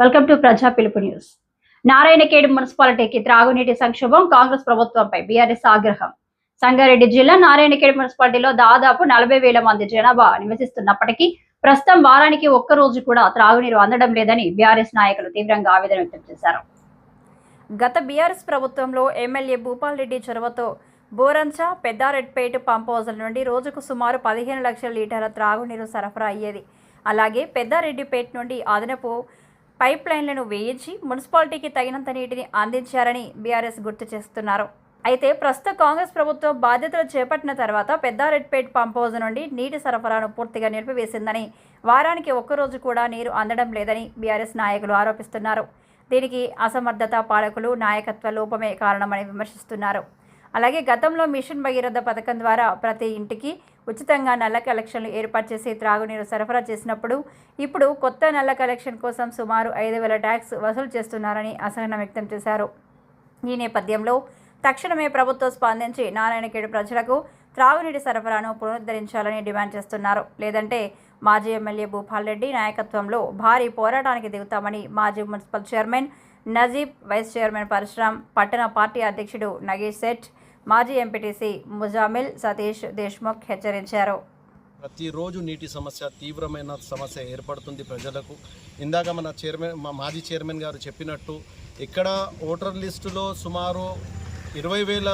Welcome to ప్రజా పిలుపు news. Narayankhed మున్సిపాలిటీకి త్రాగునీటి సంక్షోభం కాంగ్రెస్ ప్రభుత్వంపై బీఆర్ఎస్ ఆగ్రహం. సంగారెడ్డి జిల్లా నారాయణఖేడ్ మున్సిపాలిటీలో దాదాపు నలభై వేల మంది జనాభా నివసిస్తున్నప్పటికీ ప్రస్తుతం వారానికి ఒక్క రోజు కూడా త్రాగునీరు అందడం లేదని బీఆర్ఎస్ నాయకులు తీవ్రంగా ఆవేదన వ్యక్తం చేశారు. గత బీఆర్ఎస్ ప్రభుత్వంలో ఎమ్మెల్యే భూపాల్ రెడ్డి చొరవతో బోరంచ పెద్దారెడ్పేట పంప్ హౌజుల నుండి రోజుకు సుమారు పదిహేను లక్షల లీటర్ల త్రాగునీరు సరఫరా అయ్యేది. అలాగే పెద్దారెడ్డిపేట నుండి అదనపు పైప్ లైన్లను వేయించి మున్సిపాలిటీకి తగినంత నీటిని అందించారని బీఆర్ఎస్ గుర్తు చేస్తున్నారు. అయితే ప్రస్తుత కాంగ్రెస్ ప్రభుత్వం బాధ్యతలు చేపట్టిన తర్వాత పెద్దారెడ్పేట్ పంప్ హౌజ్ నుండి నీటి సరఫరాను పూర్తిగా నిలిపివేసిందని వారానికి ఒక్కరోజు కూడా నీరు అందడం లేదని బీఆర్ఎస్ నాయకులు ఆరోపిస్తున్నారు. దీనికి అసమర్థత పాలకులు నాయకత్వ లోపమే కారణమని విమర్శిస్తున్నారు. అలాగే గతంలో మిషన్ భగీరథ పథకం ద్వారా ప్రతి ఇంటికి ఉచితంగా నల్ల కలెక్షన్లు ఏర్పాటు చేసి త్రాగునీరు సరఫరా చేసినప్పుడు ఇప్పుడు కొత్త నల్ల కలెక్షన్ కోసం సుమారు ఐదు వేల ట్యాక్స్ వసూలు చేస్తున్నారని అసహనం వ్యక్తం చేశారు. ఈ నేపథ్యంలో తక్షణమే ప్రభుత్వం స్పందించి నారాయణఖేడ్ ప్రజలకు త్రాగునీటి సరఫరాను పునరుద్ధరించాలని డిమాండ్ చేస్తున్నారు. లేదంటే మాజీ ఎమ్మెల్యే భూపాల్ రెడ్డి నాయకత్వంలో భారీ పోరాటానికి దిగుతామని మాజీ municipal chairman Najeeb vice chairman Parashuram పట్టణ పార్టీ అధ్యక్షుడు నగేష్ సెట్ మాజీ ఎంపీటీసీ ముజామిల్ సతీష్ దేశ్ముఖ్ హెచ్చరించారు. ప్రతిరోజు నీటి సమస్య తీవ్రమైన సమస్య ఏర్పడుతుంది ప్రజలకు. ఇందాక మన చైర్మన్ మా మాజీ చైర్మన్ గారు చెప్పినట్టు ఇక్కడ ఓటర్ లిస్టులో సుమారు ఇరవై వేల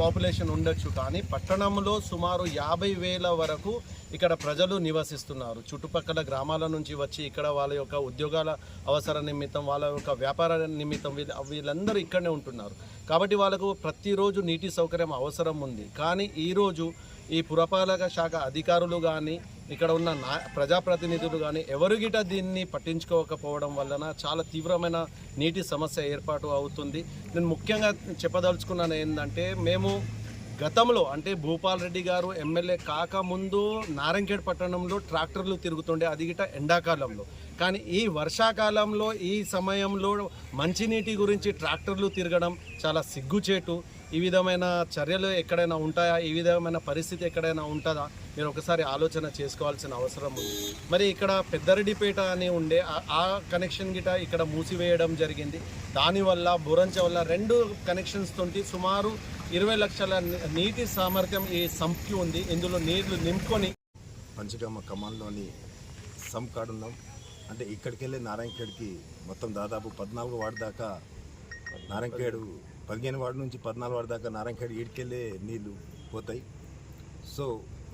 పాపులేషన్ ఉండొచ్చు కానీ పట్టణంలో సుమారు యాభై వేల వరకు ఇక్కడ ప్రజలు నివసిస్తున్నారు. చుట్టుపక్కల గ్రామాల నుంచి వచ్చి ఇక్కడ వాళ్ళ యొక్క ఉద్యోగాల అవసర నిమిత్తం వాళ్ళ యొక్క వ్యాపార నిమిత్తం వీళ్ళ- వీళ్ళందరూ ఇక్కడనే ఉంటున్నారు. కాబట్టి వాళ్ళకు ప్రతిరోజు నీటి సౌకర్యం అవసరం ఉంది. కానీ ఈరోజు ఈ పురపాలక శాఖ అధికారులు కానీ ఇక్కడ ఉన్న నా ప్రజాప్రతినిధులు కానీ ఎవరు గిట దీన్ని పట్టించుకోకపోవడం వలన చాలా తీవ్రమైన నీటి సమస్య ఏర్పాటు అవుతుంది. నేను ముఖ్యంగా చెప్పదలుచుకున్నాను ఏంటంటే మేము గతంలో అంటే భూపాల్ రెడ్డి గారు ఎమ్మెల్యే కాకముందు నారంకేడ్ పట్టణంలో ట్రాక్టర్లు తిరుగుతుండే అది గిట ఎండాకాలంలో. కానీ ఈ వర్షాకాలంలో ఈ సమయంలో మంచినీటి గురించి ట్రాక్టర్లు తిరగడం చాలా సిగ్గుచేటు. ఈ విధమైన చర్యలు ఎక్కడైనా ఉంటాయా? ఈ విధమైన పరిస్థితి ఎక్కడైనా ఉంటుందా? మీరు ఒకసారి ఆలోచన చేసుకోవాల్సిన అవసరం ఉంది. మరి ఇక్కడ పెద్దరెడ్డిపేట అని ఉండే ఆ- కనెక్షన్ గిట ఇక్కడ మూసివేయడం జరిగింది. దానివల్ల బురంచ వల్ల రెండు కనెక్షన్స్ తోటి సుమారు ఇరవై లక్షల నీటి సామర్థ్యం ఈ సంప్కి ఉంది. ఇందులో నీళ్ళు నింపుకొని పంచగమ్మ కమాన్లోని సంకాడు ఉన్నాం. అంటే ఇక్కడికి వెళ్ళి నారాయణఖేడ్కి మొత్తం దాదాపు పద్నాలుగు వాడి దాకా నారాయణఖేడు పదిహేను వార్డు నుంచి పద్నాలుగు వార్డు దాకా నారాయణఖేడ్ ఈడికెళ్ళే నీళ్ళు పోతాయి. సో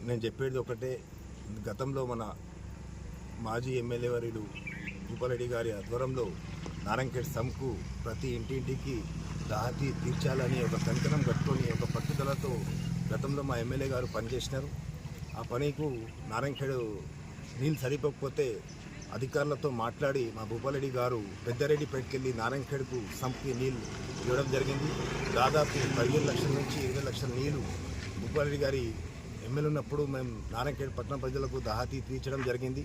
నేను చెప్పేది ఒకటే గతంలో మన మాజీ ఎమ్మెల్యే వర్యుడు భూపాలరెడ్డి గారి ఆధ్వర్యంలో నారాయణఖేడ్ సమ్కు ప్రతి ఇంటింటికి దాహతి తీర్చాలని ఒక కంకణం కట్టుకొని ఒక పట్టుదలతో గతంలో మా ఎమ్మెల్యే గారు పనిచేసినారు. ఆ పనికి నారాయణఖేడు నీళ్ళు సరిపోకపోతే అధికారులతో మాట్లాడి మా భూపాలరెడ్డి గారు పెద్దారెడ్డి పెట్టుకెళ్ళి నారాయణఖేడ్కు సంపి నీళ్ళు ఇవ్వడం జరిగింది. దాదాపు పదిహేను లక్షల నుంచి ఇరవై లక్షల నీళ్ళు భూపాలరెడ్డి గారి ఎమ్మెల్యే ఉన్నప్పుడు మేము నారాయణఖేడ్ పట్టణ ప్రజలకు దాహతి తీర్చడం జరిగింది.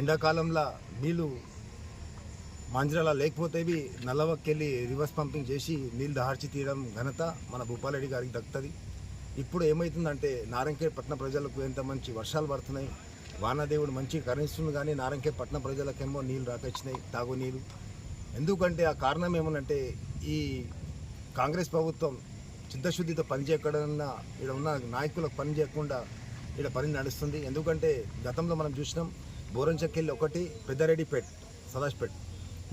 ఎండాకాలంలో నీళ్ళు మాంజరాల లేకపోతేవి నల్లవక్కెళ్ళి రివర్స్ పంపింగ్ చేసి నీళ్ళు దహార్చి తీయడం ఘనత మన భూపాలరెడ్డి గారికి దక్కుతుంది. ఇప్పుడు ఏమవుతుందంటే నారాయణఖేడ్ పట్టణ ప్రజలకు ఎంత మంచి వర్షాలు పడుతున్నాయి వానదేవుడు మంచి కరుణిస్తుంది కానీ నారంకే పట్టణ ప్రజలకేమో నీళ్ళు రాకొచ్చినాయి తాగునీరు ఎందుకంటే ఆ కారణం ఏమనంటే ఈ కాంగ్రెస్ ప్రభుత్వం చిత్తశుద్ధితో పనిచేయకుండా ఇక్కడ ఉన్న నాయకులకు పని చేయకుండా ఇక్కడ పని నడుస్తుంది. ఎందుకంటే గతంలో మనం చూసినాం బోరంచెక్కెళ్ళి ఒకటి పెద్దారెడ్డిపేట్ సదాజ్పేట్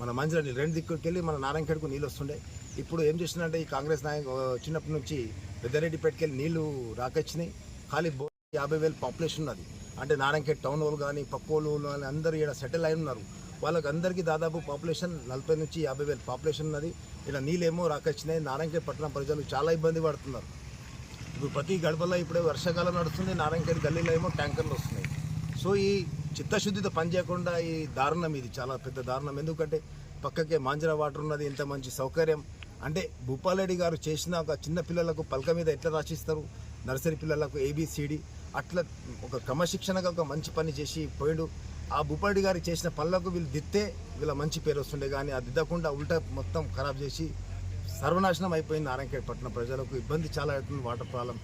మన మంజుల నీళ్ళు రెండు దిక్కులకి వెళ్ళి మన నారాయణఖేడ్కు నీళ్ళు వస్తుండే ఇప్పుడు ఏం చేస్తున్నారంటే ఈ కాంగ్రెస్ నాయకు చిన్నప్పటి నుంచి పెద్దారెడ్డిపేటకి వెళ్ళి నీళ్ళు రాకొచ్చినాయి ఖాళీ బో యాభై వేలు పాపులేషన్ ఉన్నది. అంటే నారాయణఖేడ్ టౌన్ వాళ్ళు కానీ పక్క వాళ్ళు కానీ అందరూ ఇక్కడ సెటిల్ అయి ఉన్నారు. వాళ్ళకి అందరికీ దాదాపు పాపులేషన్ నలభై నుంచి యాభై వేలు పాపులేషన్ ఉన్నది. ఇక్కడ నీళ్ళేమో రాకొచ్చినాయి. నారాయణఖేడ్ పట్టణం ప్రజలు చాలా ఇబ్బంది పడుతున్నారు. ఇప్పుడు ప్రతి గడపలో ఇప్పుడే వర్షాకాలం నడుస్తుంది. నారాయణఖేడ్ గల్లీలో ఏమో ట్యాంకర్లు వస్తున్నాయి. సో ఈ చిత్తశుద్ధితో పనిచేయకుండా ఈ దారుణం ఇది. చాలా పెద్ద దారుణం. ఎందుకంటే పక్కకే మాంజరా వాటర్ ఉన్నది. ఇంత మంచి సౌకర్యం. అంటే భూపాలరెడ్డి గారు చేసిన ఒక చిన్న పిల్లలకు పలక మీద ఎట్లా రాసిస్తారు? నర్సరీ పిల్లలకు ఏబిసిడి అట్లా ఒక క్రమశిక్షణగా ఒక మంచి పని చేసి పోయిండు. ఆ భూపాలరెడ్డి గారు చేసిన పనులకు వీళ్ళు దిత్తే వీళ్ళ మంచి పేరు వస్తుండే కానీ అది దిద్దకుండా ఉల్టా మొత్తం ఖరాబ్ చేసి సర్వనాశనం అయిపోయింది నారాయణఖేడ్ పట్టణ ప్రజలకు. ఇబ్బంది చాలా అవుతుంది వాటర్ ప్రాబ్లం.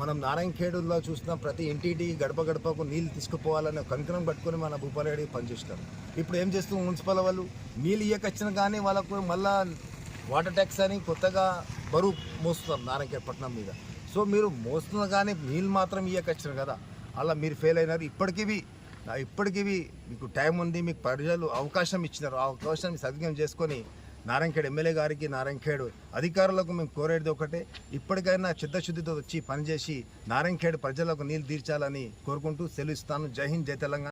మనం నారాయణఖేడులో చూసిన ప్రతి ఇంటింటికి గడప గడపకు నీళ్ళు తీసుకుపోవాలనే కంకణం పట్టుకొని మన భూపాలరెడ్డి పనిచేస్తారు. ఇప్పుడు ఏం చేస్తూ మున్సిపల్ వాళ్ళు? నీళ్ళు ఇయ్యకొచ్చిన కానీ వాళ్ళకు మళ్ళీ వాటర్ ట్యాక్స్ అని కొత్తగా బరువు మోస్తున్నాం నారాయణపట్నం మీద. సో మీరు మోస్తున్న కానీ నీళ్ళు మాత్రం ఇయ్యకొచ్చిన కదా. అలా మీరు ఫెయిల్ అయినారు. ఇప్పటికీ ఇప్పటికీ మీకు టైం ఉంది మీకు ప్రజలు అవకాశం ఇచ్చినారు. ఆ అవకాశాన్ని సద్వినియోగం చేసుకొని నారాయణఖేడ్ ఎమ్మెల్యే గారికి నారాయణఖేడ్ అధికారులకు మేము కోరేది ఒకటే. ఇప్పటికైనా చిత్తశుద్ధితో వచ్చి పనిచేసి నారాయణఖేడ్ ప్రజలకు నీళ్ళు తీర్చాలని కోరుకుంటూ సెలవు ఇస్తాను జై హింద్ జై తెలంగాణ.